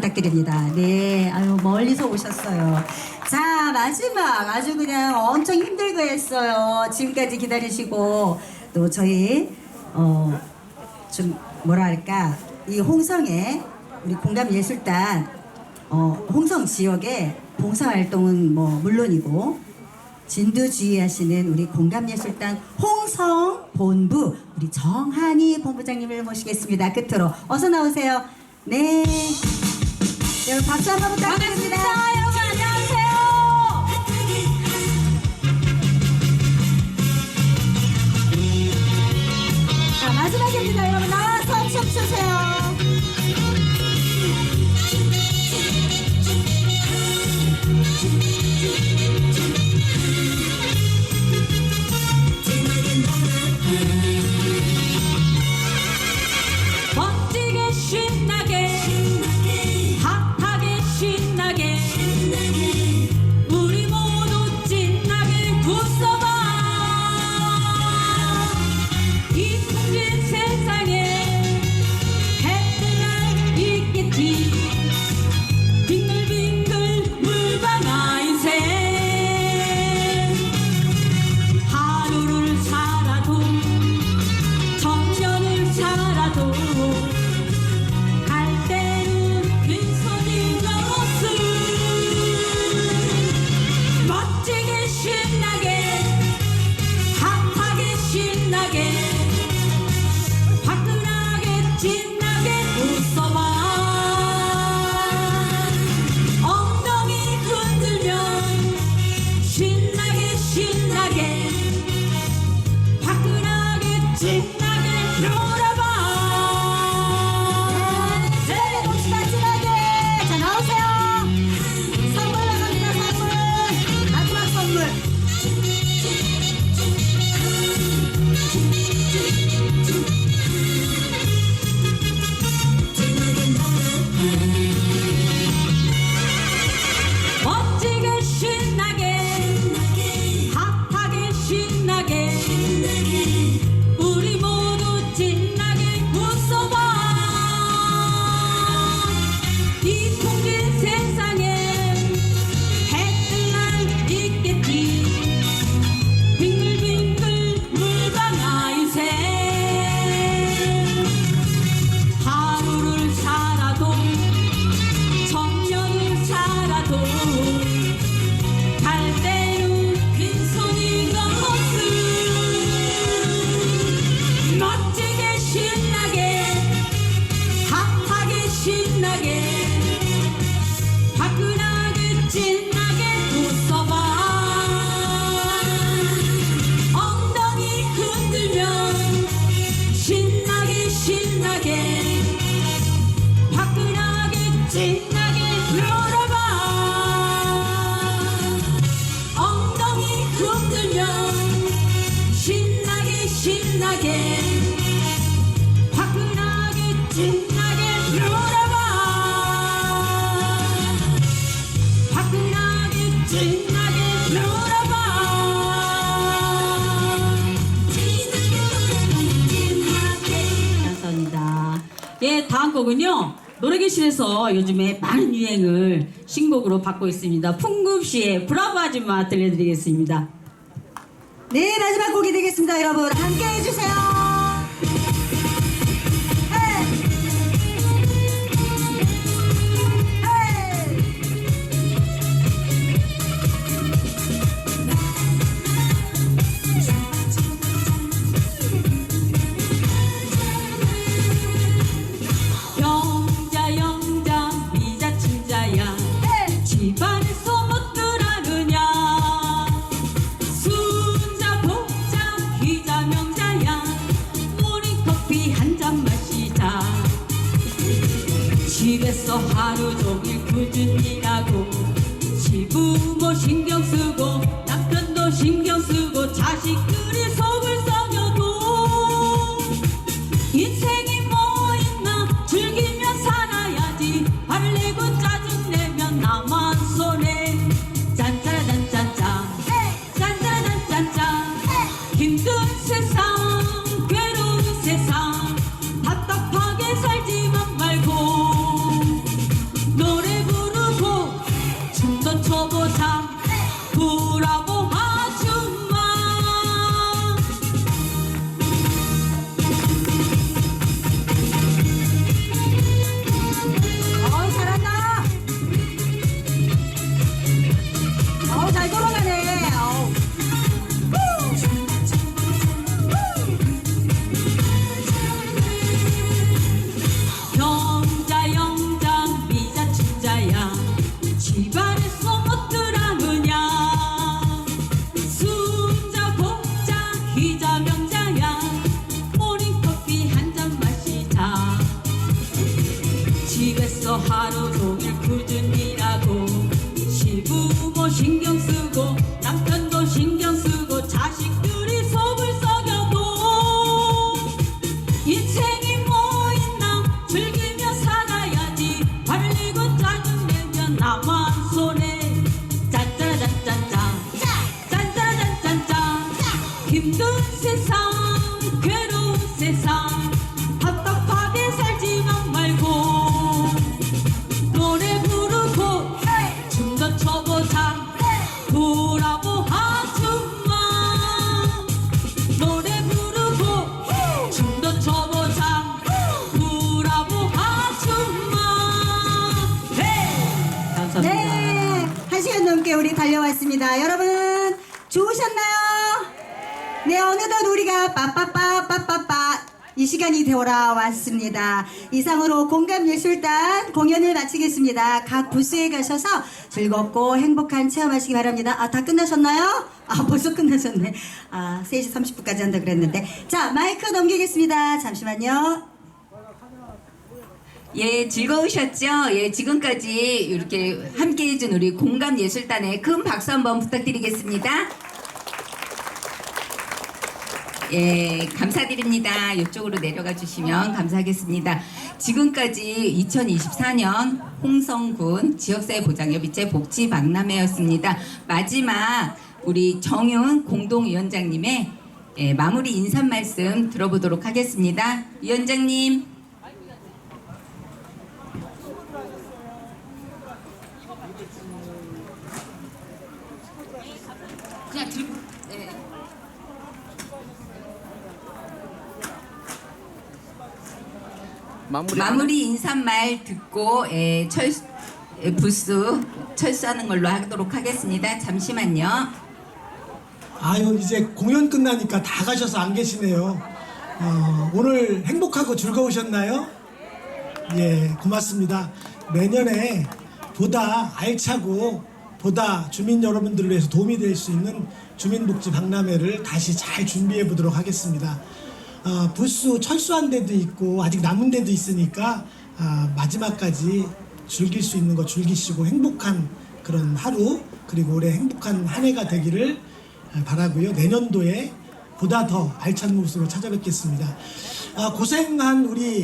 부탁드립니다. 네, 아유 멀리서 오셨어요. 자 마지막 아주 그냥 엄청 힘들고 했어요. 지금까지 기다리시고 또 저희 어 좀 뭐랄까 이 홍성에 우리 공감 예술단 어 홍성 지역의 봉사 활동은 뭐 물론이고 진두주의 하시는 우리 공감예술단 홍성 본부 우리 정한희 본부장님을 모시겠습니다. 끝으로 어서 나오세요. 네. 여러분 박수 한번 부탁드립니다. should 신나 진나게 놀아봐 화끈하게 진나게 놀아봐 감사합니다. 예, 다음 곡은요. 노래교실에서 요즘에 많은 유행을 신곡으로 받고 있습니다. 풍급시의 브라보 아줌마 들려드리겠습니다. 네, 마지막 곡이 되겠습니다, 여러분. 함께 해주세요. 집에서 하루 종일 꾸준히 일하고. 시부모 신경 쓰고 남편도 신경 쓰고 자식들이 속을 신경 달려왔습니다. 여러분 좋으셨나요? 네, 어느덧 우리가 빠빠빠 빠빠빠 이 시간이 돌아왔습니다. 이상으로 공감예술단 공연을 마치겠습니다. 각 부스에 가셔서 즐겁고 행복한 체험하시기 바랍니다. 아, 다 끝나셨나요? 아, 벌써 끝나셨네. 아, 3시 30분까지 한다 그랬는데. 자, 마이크 넘기겠습니다. 잠시만요. 예, 즐거우셨죠? 예, 지금까지 이렇게 함께 해준 우리 공감 예술단에 큰 박수 한번 부탁드리겠습니다. 예, 감사드립니다. 이쪽으로 내려가 주시면 감사하겠습니다. 지금까지 2024년 홍성군 지역사회 보장협의체 복지 박람회였습니다. 마지막 우리 정윤 공동위원장님의 예, 마무리 인사 말씀 들어보도록 하겠습니다. 위원장님. 마무리. 마무리 인사말 듣고 예, 철 예, 부스 철수하는 걸로 하도록 하겠습니다. 잠시만요. 아유 이제 공연 끝나니까 다 가셔서 안 계시네요. 어, 오늘 행복하고 즐거우셨나요? 예, 고맙습니다. 내년에 보다 알차고 보다 주민 여러분들을 위해서 도움이 될 수 있는 주민복지 박람회를 다시 잘 준비해 보도록 하겠습니다. 어, 부스 철수한 데도 있고 아직 남은 데도 있으니까 아, 마지막까지 즐길 수 있는 거 즐기시고 행복한 그런 하루 그리고 올해 행복한 한 해가 되기를 바라고요. 내년도에 보다 더 알찬 모습으로 찾아뵙겠습니다. 아, 고생한 우리